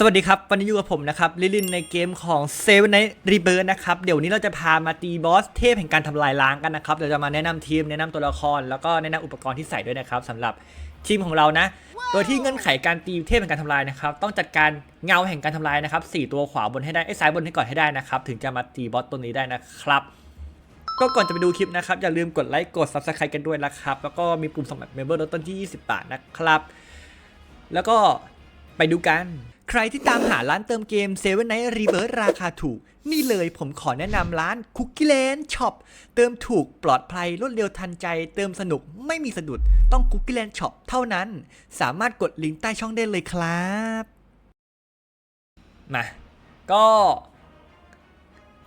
สวัสดีครับ วันนี้อยู่กับผมนะครับลิลินในเกมของ Seven Night Rebirth นะครับ เดี๋ยวนี้เราจะพามาตีบอสเทพแห่งการทำลายล้างกันนะครับ เดี๋ยวจะมาแนะนำทีม แนะนำตัวละคร แล้วก็แนะนำอุปกรณ์ที่ใส่ด้วยนะครับสำหรับทีมของเรานะ โดยที่เงื่อนไขการตีเทพแห่งการทำลายนะครับ ต้องจัดการเงาแห่งการทำลายนะครับสี่ตัวขวาบนให้ได้ไอ้ซ้ายบนให้ก่อนให้ได้นะครับ ถึงจะมาตีบอสตัวนี้ได้นะครับ ก็ก่อนจะไปดูคลิปนะครับ อย่าลืมกดไลค์กด Subscribe กันด้วยนะครับ แล้วก็มีปุ่มสมัคร Member ลดต้นที่ 20 บาทนะครับ แล้วก็ ไปดูกัน ใครที่ตามหาร้านเติมเกม Seven Night Reverse ราคาถูก นี่เลยผมขอแนะนำร้าน Cookie Land Shop เติมถูกปลอดภัยรวดเร็วทันใจ เติมสนุกไม่มีสะดุดต้อง Cookie Land Shop เท่านั้น สามารถกดลิงก์ใต้ช่องได้เลยครับมาก็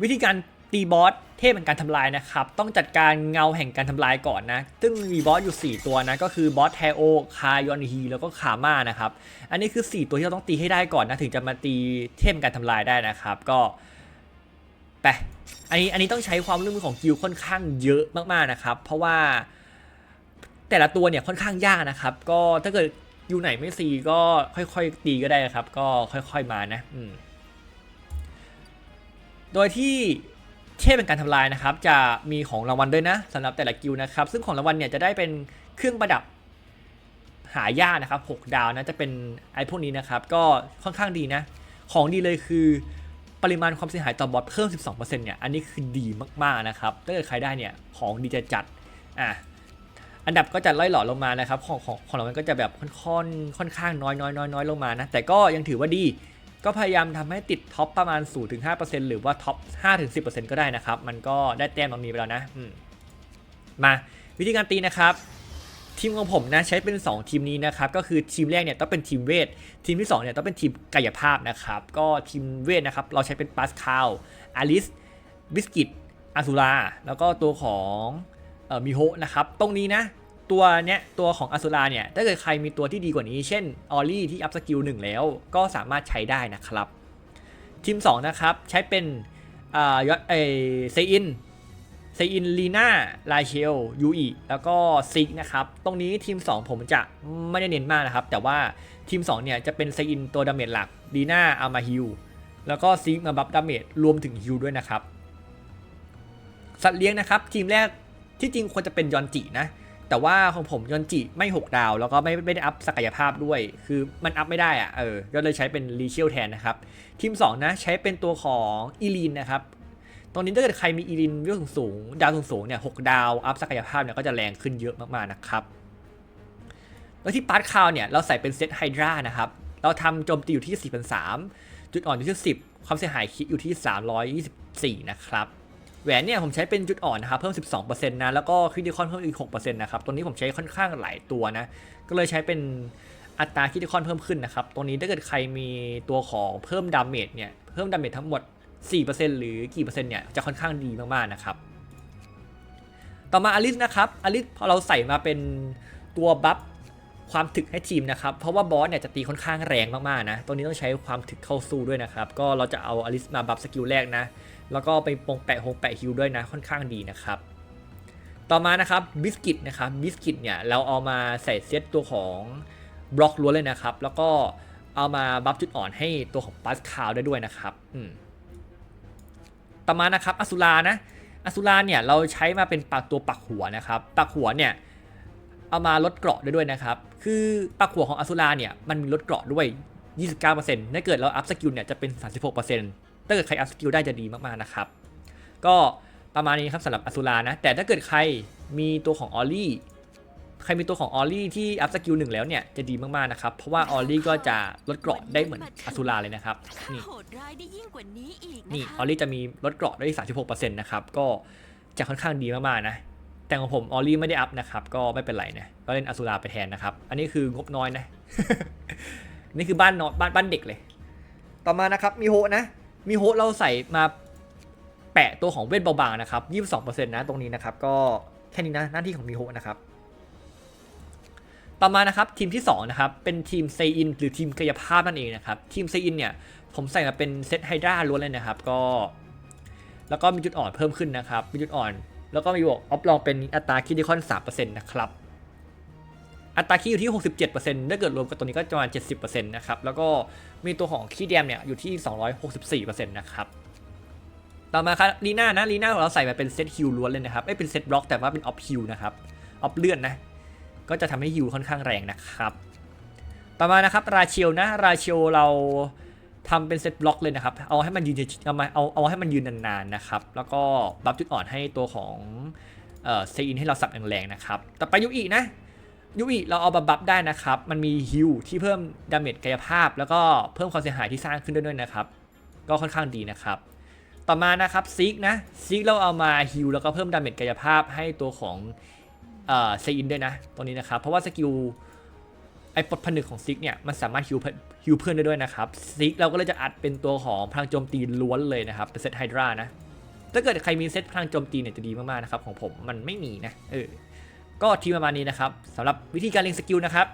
วิธีการ ตีบอสเทพแห่งการทำลายนะครับ ต้องจัดการเงาแห่งการทำลายก่อนนะ ซึ่งมีบอสอยู่ 4 ตัวนะ ก็คือบอสแทโอ คายอนฮี แล้วก็คาม่านะครับ อันนี้คือ 4 ตัวที่เราต้องตีให้ได้ก่อนนะ ถึงจะมาตีเทพการทำลายได้นะครับ ก็ไปอันนี้อันนี้ต้องใช้ความร่วมมือของกิลค่อนข้างเยอะมากๆนะครับ เพราะว่าแต่ละตัวเนี่ยค่อนข้างยากนะครับ ก็ถ้าเกิดอยู่ไหนไม่ซีก็ค่อยๆตีก็ได้นะครับ ก็ค่อยๆมานะ อืมโดยที่ เทพเป็นการทำลายนะครับ จะมีของรางวัลด้วยนะสำหรับแต่ละกิลดนะครับ ซึ่งของรางวัลเนี่ยจะได้เป็นเครื่องประดับหายากนะครับ 6 ดาวนะจะเป็นไอพวกนี้นะครับ ก็ค่อนข้างดีนะ ของดีเลยคือปริมาณความเสียหายต่อบอทเพิ่ม 12%เนี่ย อันนี้คือดีมากๆนะครับ ถ้าเกิดใครได้เนี่ย ของดีจะจัด อะ อันดับก็จะล่อยหล่อลงมานะครับ ของของของเรามันก็จะแบบค่อนค่อนค่อนข้างน้อยน้อยน้อยน้อยลงมานะ แต่ก็ยังถือว่าดี ก็พยายามทำให้ติดท็อปประมาณ 0-5%หรือว่าท็อป 5-10%ก็ได้นะครับ มันก็ได้แต้มมามีไปแล้วนะมมาวิธีการตีนะครับทีมของผมนะใช้เป็น 2 ทีมนี้นะครับก็คือทีมแรกเนี่ยต้องเป็นทีมเวททีมที่2เนี่ยต้องเป็นทีมกายภาพนะครับก็ทีมเวทนะครับเราใช้เป็นปาสคาลอลิสบิสกิตอาซูราแล้วก็ตัวของออมิโฮะนะครับตรงนี้นะ ตัวเนี้ยตัวของอาซูราเนี่ยถ้าเกิดใครมีตัวที่ดีกว่านี้ เช่นออลลี่ที่อัพสกิลหนึ่งแล้ว ก็สามารถใช้ได้นะครับ ทีม 2 นะครับ ใช้เป็นอ่ายอดเอเซอินเซอินลีน่าลาเชลยูอีแล้วก็ซิกนะครับ ตรงนี้ทีม 2 ผมจะไม่ได้เน้นมากนะครับ แต่ว่าทีม 2 เนี่ยจะเป็นเซอินตัวดาเมจหลักลีน่าอามาฮิลแล้วก็ซิกมาบัฟดาเมจรวมถึงฮิลด้วยนะครับ สัตว์เลี้ยงนะครับ ทีมแรกที่จริงควรจะเป็นยอนจินะ แต่ว่าของผมยอนจิไม่ 6 ดาว แล้วก็ไม่ไม่ได้อัพศักยภาพด้วย คือมันอัพไม่ได้อะเออ ก็เลยใช้เป็นรีเชียลแทนนะครับ ทีม 2 นะ ใช้เป็นตัวของอีลีนนะครับ ตอนนี้ถ้าเกิดใครมีอีลีนวิวสูงดาวสูงเนี่ยหกดาว อัพศักยภาพเนี่ยก็จะแรงขึ้นเยอะมากๆนะครับแล้วที่ปาร์ตคาวเนี่ยเราใส่เป็นเซตไฮดรานะครับ เราทำโจมตีอยู่ที่4,300 จุดอ่อนอยู่ที่ 10 ความเสียหายคิดอยู่ที่ 324 นะครับ แหวนเนี่ยผมใช้เป็นจุดอ่อนนะครับเพิ่ม 12%นะแล้วก็คริติคอนเพิ่มอีก 6%นะครับตัวนี้ผมใช้ค่อนข้างหลายตัวนะก็เลยใช้เป็นอัตราคริติคอนเพิ่มขึ้นนะครับตรงนี้ถ้าเกิดใครมีตัวของเพิ่มดาเมจเนี่ยเพิ่มดาเมจทั้งหมด 4%หรือกี่เปอร์เซ็นต์เนี่ยจะค่อนข้างดีมากๆนะครับต่อมาอลิสนะครับอลิสพอเราใส่มาเป็นตัวบัฟ ความถึกให้ทีมนะครับเพราะว่าบอสเนี่ยจะตีค่อนข้างแรงมากๆนะตรงนี้ต้องใช้ความถึกเข้าสู้ด้วยนะครับก็เราจะเอาอลิสมาบัฟสกิลแรกนะแล้วก็ไปปงแปะหงแปะฮิวด้วยนะค่อนข้างดีนะครับต่อมานะครับบิสกิตนะครับบิสกิตเนี่ยเราเอามาใส่เซตตัวของบล็อกล้วนเลยนะครับ แล้วก็เอามาบัฟจุดอ่อนให้ตัวของปัสคาวได้ด้วยนะครับอืมต่อมานะครับอสุรานะอสุราเนี่ยเราใช้มาเป็นปักตัวปักหัวนะครับปักหัวเนี่ย เอามาลดเกราะได้ด้วยนะครับ คือปักหัวของอสุราเนี่ยมันมีลดเกราะด้วย 29%ถ้าเกิดเราอัพสกิลเนี่ยจะเป็น 36%ถ้าเกิดใครอัพสกิลได้จะดีมากๆนะครับ ก็ประมาณนี้ครับสำหรับอสุรานะ แต่ถ้าเกิดใครมีตัวของออลลี่ ใครมีตัวของออลลี่ที่อัพสกิลหนึ่งแล้วเนี่ยจะดีมากๆนะครับ เพราะว่าออลลี่ก็จะลดเกราะได้เหมือนอสุราเลยนะครับ นี่ โหดร้ายได้ยิ่งกว่านี้อีกนี่ออลลี่จะมีลดเกราะได้ 36%นะครับ ก็จะค่อนข้างดีมากๆนะ แต่ของผมออลลี่ไม่ได้อัพนะครับก็ไม่เป็นไรนะก็เล่นอสุราไปแทนนะครับ อันนี้คืองบน้อยนะนี่คือบ้านนอนบ้านบ้านเด็กเลย ต่อมานะครับมีโฮนะมีโฮเราใส่มาแปะตัวของเวทเบาบางนะครับ22%นะตรงนี้นะครับ ก็แค่นี้นะหน้าที่ของมีโฮนะครับ ต่อมานะครับทีมที่2นะครับเป็นทีมเซอินหรือทีมกายภาพนั่นเองนะครับทีมเซอินเนี่ยผมใส่มาเป็นเซตไฮดราล้วนเลยนะครับ ก็ แล้วก็มีจุดอ่อนเพิ่มขึ้นนะครับ มีจุดอ่อน แล้วก็มีบวกออฟลองเป็นอัตราคิดดิคอน3%นะครับ อัตราคิดอยู่ที่67%ถ้าเกิดรวมกับตัวนี้ก็ประมาณ70%นะครับ แล้วก็มีตัวของขี้แดมเนี่ยอยู่ที่264%นะครับ ต่อมาครับลีน่านะลีน่าของเราใส่มาเป็นเซตฮิลล้วนเลยนะครับไม่เป็นเซตบล็อกแต่ว่าเป็นออฟฮิลนะครับ ออฟเลื่อนนะ ก็จะทำให้ฮิลค่อนข้างแรงนะครับ ต่อมานะครับราเชลนะราเชลเรา ทำเป็นเซตบล็อกเลยนะครับ เอาให้มันยืนเอามาเอาเอาให้มันยืนนานๆนะครับ แล้วก็บัฟจุดอ่อนให้ตัวของเอ่อเซอินให้เราสับแรงๆนะครับ แต่ไปยูอีนะยูอีเราเอาบัฟบัฟได้นะครับ มันมีฮิลที่เพิ่มดาเมจกายภาพ แล้วก็เพิ่มความเสียหายที่สร้างขึ้นด้วยนะครับ ก็ค่อนข้างดีนะครับ ต่อมานะครับซิกนะซิกเราเอามาฮิลแล้วก็เพิ่มดาเมจกายภาพให้ตัวของเอ่อเซอินด้วยนะ ตรงนี้นะครับ เพราะว่าสกิล ไอ้ปลดผนึกของซิกเนี่ยมันสามารถฮิวเพื่อนฮิวเพื่อนได้ด้วยนะครับซิกเราก็เลยจะอัดเป็นตัวของพลังโจมตีล้วนเลยนะครับเป็นเซตไฮดรานะถ้าเกิดใครมีเซตพลังโจมตีเนี่ยจะดีมากๆนะครับของผมมันไม่มีนะเออก็ทีประมาณนี้นะครับสำหรับวิธีการเรียงสกิลนะครับ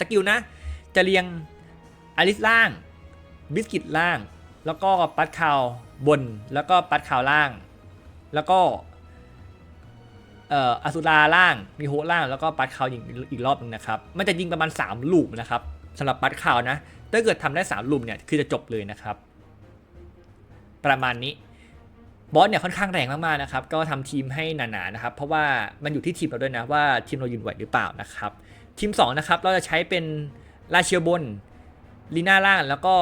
สกิลนะจะเรียงอลิสล่างบิสกิตล่าง แล้วก็ปัดคาวบน แล้วก็ปัดคาวล่าง แล้วก็ อ่ออสุราล่างมีโฮล่างแล้วก็ปัดคาวยิงอีกรอบหนึงนะครับมันจะยิงประมาณ 3 ลูปนะครับสำหรับปัดคาวนะถ้าเกิดทำได้ 3 ลูปเนี่ยคือจะจบเลยนะครับ ประมาณนี้บอสเนี่ยค่อนข้างแรงมากๆนะครับก็ทำทีมให้หนาๆนะครับเพราะว่ามันอยู่ที่ทีมเราด้วยนะว่าทีมเรายืนไหวหรือเปล่านะครับ ทีม2นะครับเราจะใช้เป็นราเชียบนลีน่าล่างแล้วก็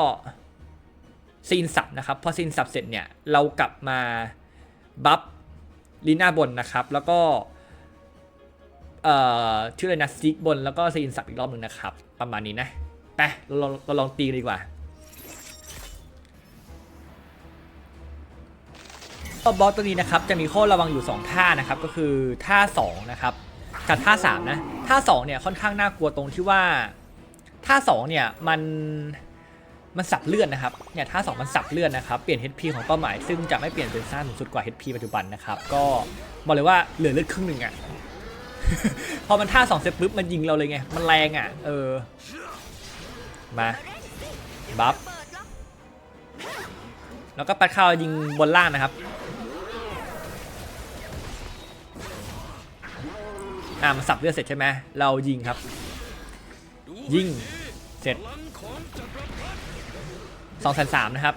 ซีนสับนะครับพอซีนสับเสร็จเนี่ยเรากลับมาบัฟ ลีน่าบนนะครับ แล้วก็เอ่อชื่ออะไรนะซิกบนแล้วก็ซีนสับอีกรอบหนึ่งนะครับ ประมาณนี้นะไปเราลองเราลองตีดีกว่าก็บอสตัวนี้นะครับจะมีข้อระวังอยู่ 2 ท่านะครับก็คือท่า2นะครับกับท่า3นะท่า2เนี่ยค่อนข้างน่ากลัวตรงที่ว่าท่า2เนี่ยมัน มันสับเลื่อนนะครับเนี่ยท่า2มันสับเลื่อนนะครับเปลี่ยน HP ของเป้าหมายซึ่งจะไม่เปลี่ยนเป็นซ่าสูงสุดกว่า HP ปัจจุบันนะครับก็บอกเลยว่าเหลือเลือดครึ่งหนึ่งอะพอมันท่า2เสร็จปุ๊บมันยิงเราเลยไงมันแรงอะเออมาบัฟแล้วก็ปัดข่าวยิงบนล่างนะครับอ่ามันสับเลือดเสร็จใช่ไหมเรายิงครับ ยิงเสร็จ สองแสนสามนะครับ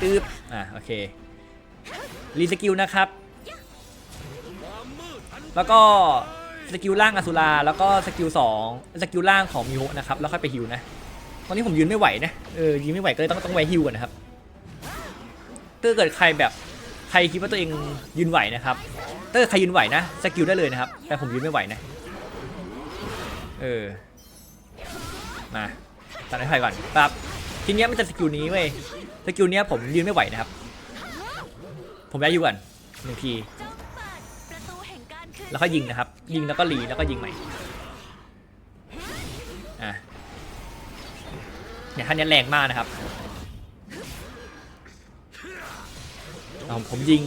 ตึ๊บอ่าโอเค รีสกิลนะครับ แล้วก็สกิลล่างอสุราแล้วก็สกิลสองสกิลล่างของมิโฮะนะครับ แล้วค่อยไปฮิวนะ ตอนนี้ผมยืนไม่ไหวนะ เออยืนไม่ไหวก็เลยต้องต้องไวฮิวก่อนนะครับถ้าเกิดใครแบบใครคิดว่าตัวเองยืนไหวนะครับถ้าเกิดใครยืนไหวนะสกิลได้เลยนะครับ แต่ผมยืนไม่ไหวนะ เออ มาตัดให้ไฟก่อนปั๊บทีเนี้ยมันจะสกิลนี้เว้ยสกิลเนี้ยผมยืนไม่ไหวนะครับ ผมแย้อยู่ก่อนหนึ่งทีแล้วก็ยิงนะครับ ยิงแล้วก็รีแล้วก็ยิงใหม่อะเนี่ยท่านนี้แรงมากนะครับเอาผมยิง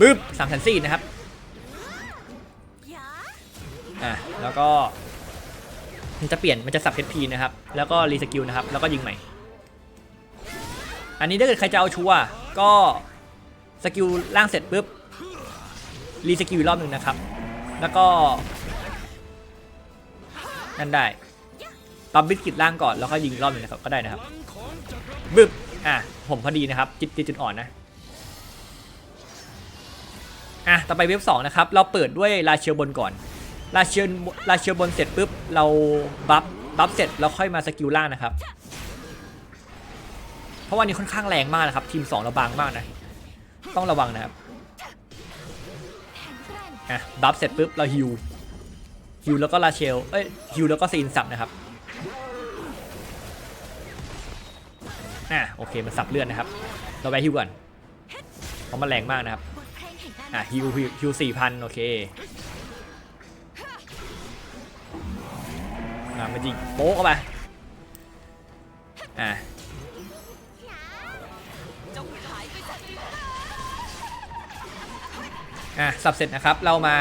บึ๊บสามแสนสี่นะครับอะแล้วก็ มันจะเปลี่ยนมันจะสับเพชรพีนะครับ แล้วก็รีสกิลนะครับ แล้วก็ยิงใหม่ อันนี้ถ้าเกิดใครจะเอาชัวก็สกิลล่างเสร็จปุ๊บรีสกิลรอบหนึ่งนะครับ แล้วก็ นั่นได้ปั๊มบิสกิตล่างก่อนแล้วก็ยิงรอบหนึ่งนะครับก็ได้นะครับบึ๊บอะผมพอดีนะครับจิตจิตจุดอ่อนนะอะต่อไปเว็บสองนะครับเราเปิดด้วยราเชียวบนก่อน ราเชียวราเชียวบนเสร็จปุ๊บเราบัฟบัฟเสร็จแล้วค่อยมาสกิลล่างนะครับ เพราะว่านี้ค่อนข้างแรงมากนะครับ ทีม2เราบางมากนะ ต้องระวังนะครับอะบัฟเสร็จปุ๊บเราฮิวฮิวแล้วก็ราเชลเอ้ยฮิวแล้วก็ซีนสับนะครับอะโอเคมันสับเลือดนะครับ เราไปฮิวก่อนเพราะมันแรงมากนะครับอ่ารอะฮิวฮิวสี่พันโอเค มายิงโป๊ะเข้าไปอะจงหายไปจากที่อะสับเสร็จนะครับ เรามา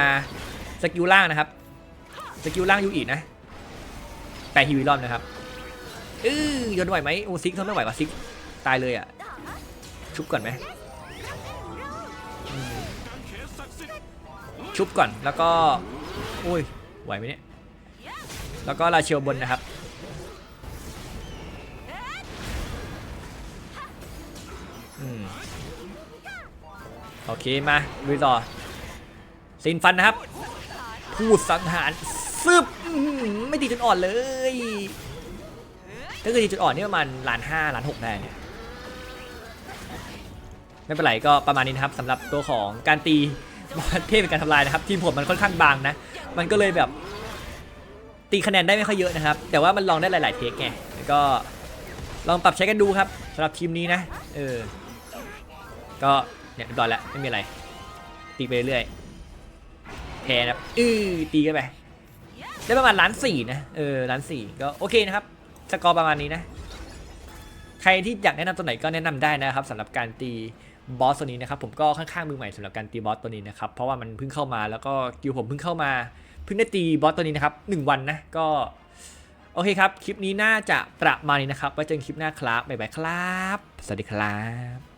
สกิลล่างนะครับ สกิลล่างยูอีนะแปะฮิวอีรอบนะครับเออยนไหวไหมโอซิกทนไม่ไหวว่ะซิกตายเลยอะ ชุบก่อนไหมมชุบก่อนแล้วก็ โอ้ย ไหวไหมเนี่ย แล้วก็ราเชลบนนะครับอโอเคมาลุยต่อสินฟันนะครับพูดสังหารซึบไม่ตีจุดอ่อนเลยถ้าเกิดตีจุดอ่อนนี่ประมาณล้านห้าล้านหกได้เนี่ยไม่เป็นไรก็ประมาณนี้นะครับสำหรับตัวของการตีเทพเป็นการทำลายนะครับ ทีมผมมันค่อนข้างบางนะ มันก็เลยแบบ ตีคะแนนได้ไม่ค่อยเยอะนะครับ แต่ว่ามันลองได้หลาย ๆ เทคไงแล้วก็ลองปรับใช้กันดูครับสำหรับทีมนี้นะ เออ ก็เนี่ยเรียบร้อยแล้วไม่มีอะไร ตีไปเรื่อยแพ้นะครับอือตีกันไป ได้ประมาณล้านสี่นะ เออล้านสี่ก็โอเคนะครับ สกอร์ประมาณนี้นะ ใครที่อยากแนะนำตัวไหนก็แนะนำได้นะครับสำหรับการตีบอสตัวนี้นะครับผมก็ค่อนข้างมือใหม่สำหรับการตีบอสตัวนี้นะครับเพราะว่ามันเพิ่งเข้ามาแล้วก็กิวผมเพิ่งเข้ามา เพิ่งได้ตีบอสตัวนี้นะครับหนึ่งวันนะก็ โอเคครับ คลิปนี้น่าจะประมาณนี้นะครับไว้เจอกันคลิปหน้าครับบ๊ายบายครับ สวัสดีครับ